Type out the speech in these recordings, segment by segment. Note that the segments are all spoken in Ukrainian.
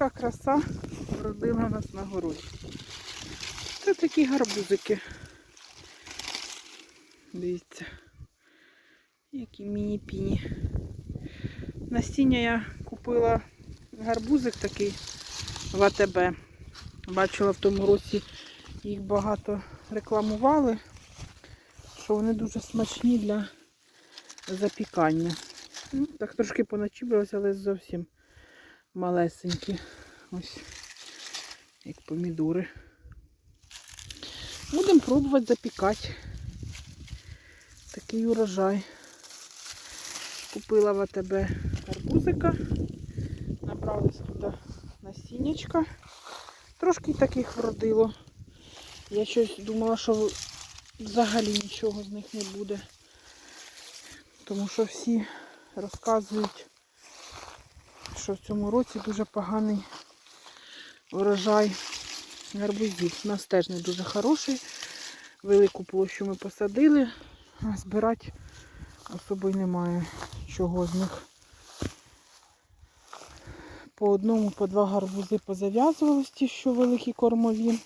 яка краса родила нас на городі. Це такі гарбузики. Дивіться. Які міні-піні. Насіння я купила гарбузик такий в АТБ. Бачила в тому році їх багато рекламували, що вони дуже смачні для запікання. Ну, так трошки поначіблювалися, але зовсім малесенькі. Ось як помідори. Будемо пробувати запікати. Такий урожай. Купила в АТБ арбузика. Набралась туди насіннячка. Трошки таких вродило. Я щось думала, що взагалі нічого з них не буде. Тому що всі розказують, що в цьому році дуже поганий урожай гарбузів. У нас теж не дуже хороший. Велику площу ми посадили, а збирати особо й немає чого з них. По одному, по два гарбузи позав'язувались ті, що великі кормові.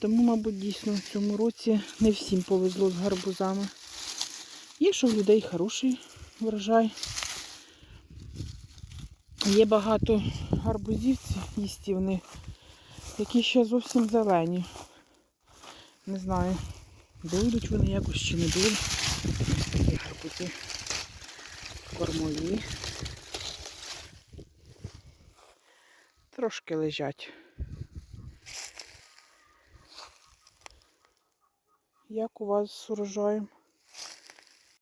Тому, мабуть, дійсно в цьому році не всім повезло з гарбузами. Є, що в людей хороший врожай. Є багато гарбузівців їстівних, які ще зовсім зелені. Не знаю, дойдуть вони якось чи не дойдуть. Такі гарбузи кормові. Трошки лежать. Як у вас з урожаєм?